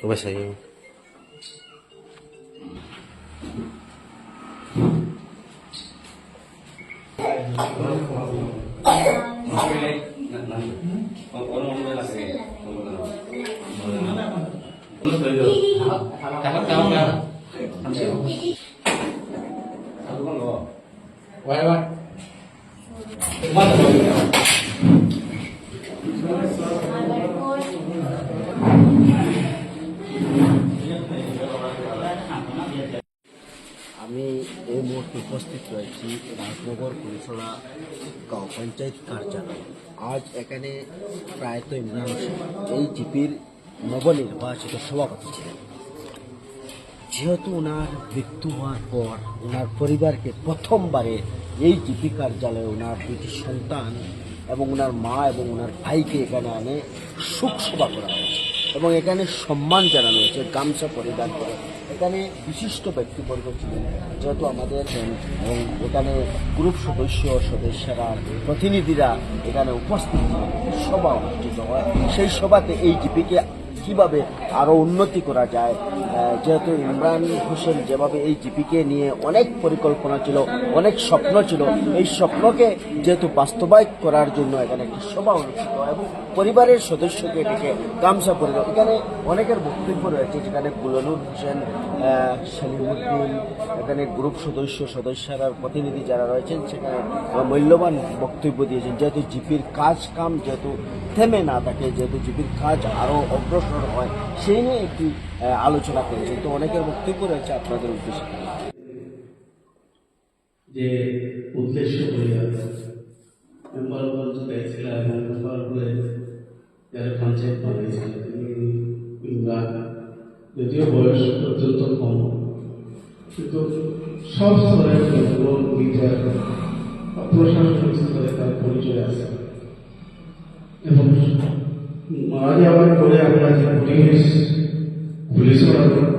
Coba saya. Why, why? What? উপস্থিত রয়েছি রাজনগর কুলসরা গাঁও পঞ্চায়েত কার্যালয়। আজ এখানে প্রায়ত ইমরান হোসেন এই জিপির নবনির্বাচিত সভাপতি ছিলেন। যেহেতু ওনার মৃত্যু হওয়ার পর ওনার পরিবারকে প্রথমবারে এই জিপি কার্যালয়ে ওনার দুটি সন্তান এবং ওনার মা এবং ওনার ভাইকে এখানে আনে সুখ সভা করা হয়েছে। এবং এখানে সম্মান জানানো হয়েছে, গামছা পরিধান করে। এখানে বিশিষ্ট ব্যক্তিবর্গ ছিলেন, যেহেতু আমাদের এবং এখানে গ্রুপ সদস্য, সদস্যরা, প্রতিনিধিরা এখানে উপস্থিত সভা অনুষ্ঠিত হয়। সেই সভাতে এই জিপিকে কীভাবে আরও উন্নতি করা যায় যেহেতু ইমরান হোসেন যেভাবে এই জিপিকে নিয়ে অনেক পরিকল্পনা ছিল, অনেক স্বপ্ন ছিল, এই স্বপ্নকে যেহেতু বাস্তবায়িত করার জন্য এখানে একটি সভা অনুষ্ঠিত এবং পরিবারের সদস্যকে এটাকে গামছা পরিল এখানে অনেকের বক্তব্য রয়েছে, যেখানে বুলানুর হোসেন সেলিমুদ্দিন এখানে গ্রুপ সদস্য, সদস্যরা, প্রতিনিধি যারা রয়েছেন, সেখানে মূল্যবান বক্তব্য দিয়েছেন। যেহেতু জিপির কাজ কাম যেহেতু থেমে না থাকে, যেহেতু জিপির কাজ আরও অগ্রসর হয়, সেই নিয়ে একটি আলোচনা করেছেন। তো অনেকের বক্তব্য রয়েছে আপনাদের উদ্দেশ্যে। যে উদ্দেশ্য যদিও বয়স পর্যন্ত কম, কিন্তু সব স্তরের বিচার প্রশাসনিক স্তরে তার পরিচয় আছে। এবং মারা যাওয়ার পরে আমরা যে পরিবেশ পুলিশ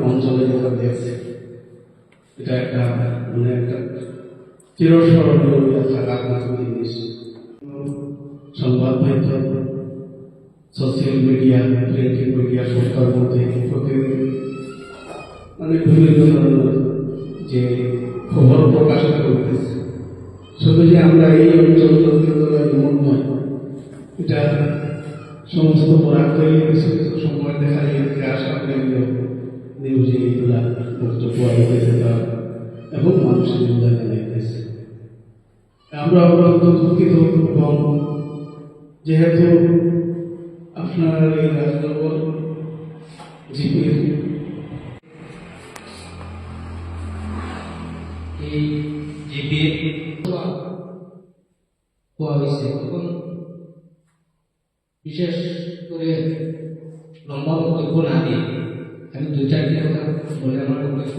অঞ্চলে যেটা দেখছি এটা একটা মানে একটা চিরস্মরণীয় একটা রাখবার জিনিস সংবাদ মাধ্যম সোশ্যাল মিডিয়া প্রিন্টিং মিডিয়া সরকার মধ্যে প্রতিদিন মানে বিভিন্ন ধরনের যে খবর প্রকাশিত করতেছে শুধু যে আমরা এই অঞ্চল নয়, এটা সমস্ত সময় দেখা যায় নিউজে এবং মানুষের নিন্দা আমরা অত্যন্ত দুঃখিত এবং যেহেতু আপনার এই রাজনগর জিপির এই জিপির হওয়া হয়েছে। তখন বিশেষ করে লম্বা বক্তব্য না দিয়ে আমি দু চারটি কথা বলে আমার বক্তব্য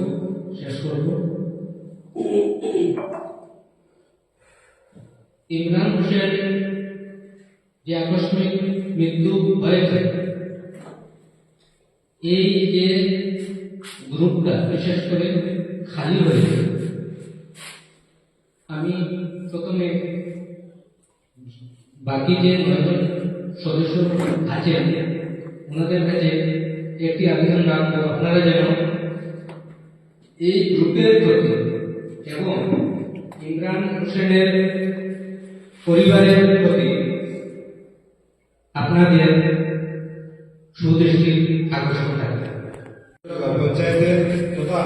শেষ করব। ইমরান হোসেন যে আকস্মিক মৃত্যু হয়েছে এই যে গ্রুপটা বিশেষ করে খালি হয়েছে, আমি প্রথমে বাকি যে নয়জন সদস্য আছেন ওনাদের কাছে একটি আবেদন আপনারা যেন এই গ্রুপের প্রতি এবং ইমরান হোসেনের পরিবারের প্রতি আপনাদের সুদৃষ্টি আকর্ষণ থাকবে। পঞ্চায়েতের তথা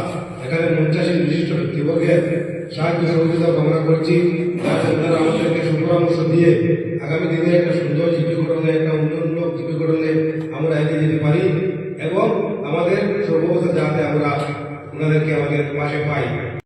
এখানে পঞ্চাশের বিশিষ্ট ব্যক্তিবর্গের সাহায্য সহযোগিতা কামনা করছি। যাতে ওনারা আমাদেরকে সুপরামর্শ দিয়ে আগামী দিনে একটা libro